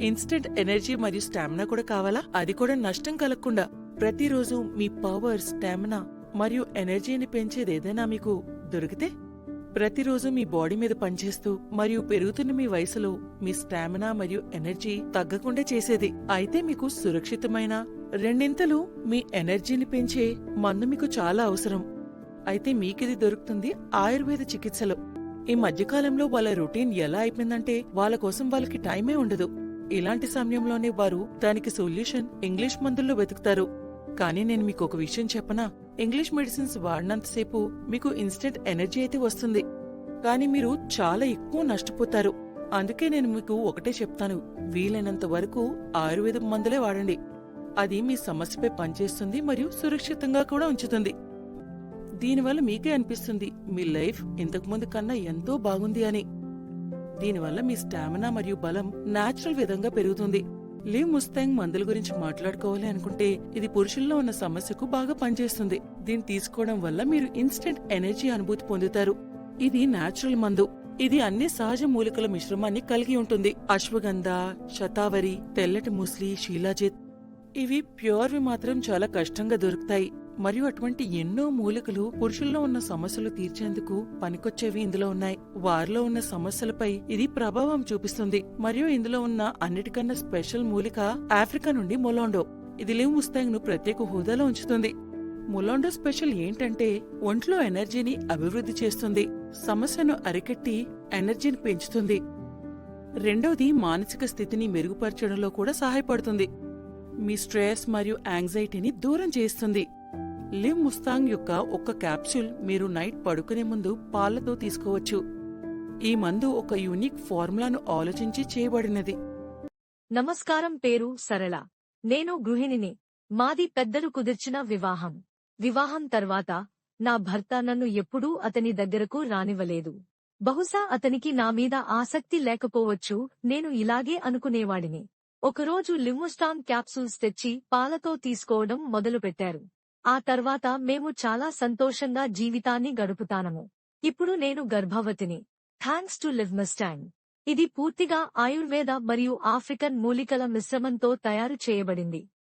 Instant energy మరియు stamina కూడా కావాలా? అది కూడా నష్టం కలగకుండా ప్రతిరోజు మీ పవర్ స్టామినా మరియు ఎనర్జీని పెంచేది ఏదైనా మీకు దొరికితే ప్రతిరోజు మీ బాడీ మీద పనిచేస్తూ మరియు పెరుగుతున్న మీ వయసులో మీ స్టామినా మరియు ఎనర్జీ తగ్గకుండా చేసేది. అయితే మీకు సురక్షితమైన రెండింతలు మీ ఎనర్జీని పెంచే మందు మీకు చాలా అవసరం. అయితే మీకిది దొరుకుతుంది ఆయుర్వేద చికిత్సలో. ఈ మధ్యకాలంలో వాళ్ళ రొటీన్ ఎలా అయిపోయిందంటే వాళ్ళ కోసం వాళ్ళకి టైమే ఉండదు. ఇలాంటి సమయంలోనే వారు దానికి సొల్యూషన్ ఇంగ్లీష్ మందుల్లో వెతుకుతారు. కానీ నేను మీకు ఒక విషయం చెప్పనా? ఇంగ్లీష్ మెడిసిన్స్ వాడినంతసేపు మీకు ఇన్స్టెంట్ ఎనర్జీ అయితే వస్తుంది. కానీ మీరు చాలా ఎక్కువ నష్టపోతారు. అందుకే నేను మీకు ఒకటే చెప్తాను. వీలైనంత వరకు ఆయుర్వేద మందులే వాడండి. అది మీ సమస్యపై పనిచేస్తుంది మరియు సురక్షితంగా కూడా ఉంచుతుంది. దీనివల్ల మీకే అనిపిస్తుంది మీ లైఫ్ ఇంతకుముందు కన్నా ఎంతో బాగుంది అని. దీనివల్ల మీ స్టామినా మరియు బలం నాచురల్ విధంగా పెరుగుతుంది. లీవ్ ముస్తాంగ్ మందుల గురించి మాట్లాడుకోవాలి అనుకుంటే ఇది పురుషుల్లో ఉన్న సమస్యకు బాగా పనిచేస్తుంది. దీన్ని తీసుకోవడం వల్ల మీరు ఇన్స్టెంట్ ఎనర్జీ అనుభూతి పొందుతారు. ఇది నాచురల్ మందు. ఇది అన్ని సహజ మూలికల మిశ్రమాన్ని కలిగి ఉంటుంది. అశ్వగంధ శతావరి తెల్లటి ముస్లి షీలాజిత్ ఇవి ప్యూర్వి మాత్రం చాలా కష్టంగా దొరుకుతాయి. మరియు అటువంటి ఎన్నో మూలికలు పురుషుల్లో ఉన్న సమస్యలు తీర్చేందుకు పనికొచ్చేవి ఇందులో ఉన్నాయి. వారిలో ఉన్న సమస్యలపై ఇది ప్రభావం చూపిస్తుంది. మరియు ఇందులో ఉన్న అన్నిటికన్నా స్పెషల్ మూలిక ఆఫ్రికా నుండి మొలాండో. ఇది లివ్ ముస్తాంగ్ను ప్రత్యేక హోదాలో ఉంచుతుంది. మొలాండో స్పెషల్ ఏంటంటే ఒంట్లో ఎనర్జీని అభివృద్ధి చేస్తుంది. సమస్యను అరికట్టి ఎనర్జీని పెంచుతుంది. రెండవది మానసిక స్థితిని మెరుగుపరచడంలో కూడా సహాయపడుతుంది. మీ స్ట్రెస్ మరియు యాంగ్జైటీని దూరం చేస్తుంది. లివ్ ముస్తాంగ్ యొక్క ఒక క్యాప్సూల్ మీరు నైట్ పడుకునే ముందు పాలతో తీసుకోవచ్చు. ఈ మందు ఒక యూనిక్ ఫార్ములాను ఆలోచించి చేయబడినది. నమస్కారం పేరు సరళ. నేను గృహిణిని. మాది పెద్దలు కుదిర్చిన వివాహం. వివాహం తర్వాత నా భర్త నన్ను ఎప్పుడూ అతని దగ్గరకు రానివ్వలేదు. బహుశా అతనికి నా మీద ఆసక్తి లేకపోవచ్చు నేను ఇలాగే అనుకునేవాడిని. ఒకరోజు లిమ్ముస్టాన్ క్యాప్సూల్స్ తెచ్చి పాలతో తీసుకోవడం మొదలుపెట్టారు. ఆ తర్వాత మేము చాలా సంతోషంగా జీవితాన్ని గడుపుతానము. ఇప్పుడు నేను గర్భవతిని. థ్యాంక్స్ టు లివ్మస్టాంగ్ ఇది పూర్తిగా ఆయుర్వేద మరియు ఆఫ్రికన్ మూలికల మిశ్రమంతో తయారు చేయబడింది.